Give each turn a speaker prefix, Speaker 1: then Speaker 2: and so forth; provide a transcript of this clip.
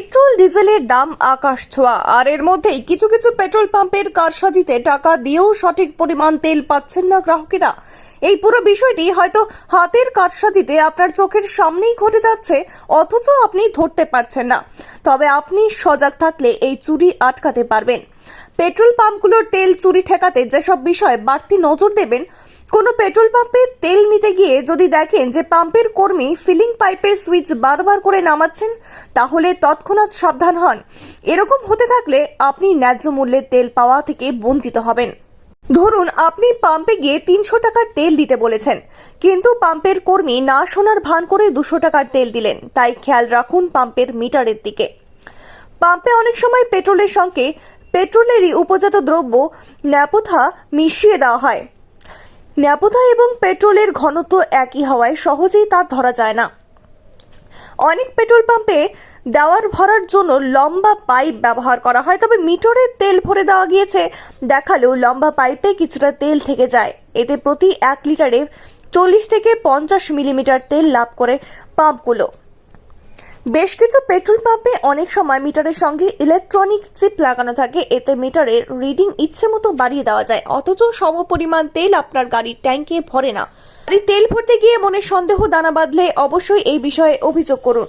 Speaker 1: Petrol, ডিজেলের দাম আকাশ ছোঁয়া। আর এর মধ্যেই কিছু কিছু পেট্রোল পাম্পের কারসাজিতে টাকা দিয়েও সঠিক পরিমাণ তেল পাচ্ছেন না গ্রাহকেরা। এই পুরো বিষয়টি হয়তো হাতের কারসাজিতে আপনার চোখের সামনেই ঘটে যাচ্ছে, অথচ আপনি ধরতে পারছেন না। তবে আপনি সজাগ থাকলে এই চুরি আটকাতে পারবেন। পেট্রোল পাম্পগুলোর তেল চুরি ঠেকাতে যেসব বিষয়ে বাড়তি নজর দেবেন কোনো পেট্রোল পাম্পে তেল নিতে গিয়ে যদি দেখেন যে পাম্পের কর্মী ফিলিং পাইপের সুইচ বারবার করে নামাচ্ছেন, তাহলে তৎক্ষণাৎ সাবধান হন। এরকম হতে থাকলে আপনি ন্যায্য মূল্যের তেল পাওয়া থেকে বঞ্চিত হবেন। ধরুন, আপনি পাম্পে গিয়ে তিনশো টাকার তেল দিতে বলেছেন, কিন্তু পাম্পের কর্মী না শোনার ভান করে দুশো টাকার তেল দিলেন। তাই খেয়াল রাখুন পাম্পের মিটারের দিকে। পাম্পে অনেক সময় পেট্রোলের সঙ্গে পেট্রোলেরই উপজাত দ্রব্য ন্যাপথা মিশিয়ে দেওয়া হয়। ন্যাপথা এবং পেট্রোলের ঘনত্ব একই হওয়ায় সহজেই তা ধরা যায় না। অনেক পেট্রোল পাম্পে দেওয়ার ভরার জন্য লম্বা পাইপ ব্যবহার করা হয়, তবে মিটরে তেল ভরে দেওয়া গিয়েছে। দেখালেও লম্বা পাইপে কিছুটা তেল থেকে যায়। এতে প্রতি এক লিটারে চল্লিশ থেকে পঞ্চাশ মিলিমিটার তেল লাভ করে পাম্পগুলো। বেশ কিছু পেট্রোল পাম্পে অনেক সময় মিটারের সঙ্গে ইলেকট্রনিক চিপ লাগানো থাকে। এতে মিটারের রিডিং ইচ্ছে মতো বাড়িয়ে দেওয়া যায়। অথচ সম পরিমাণ তেল আপনার গাড়ির ট্যাঙ্কে ভরে না। গাড়ির তেল ভরতে গিয়ে মনে সন্দেহ দানা বাঁধলে অবশ্যই এই বিষয়ে অভিযোগ করুন।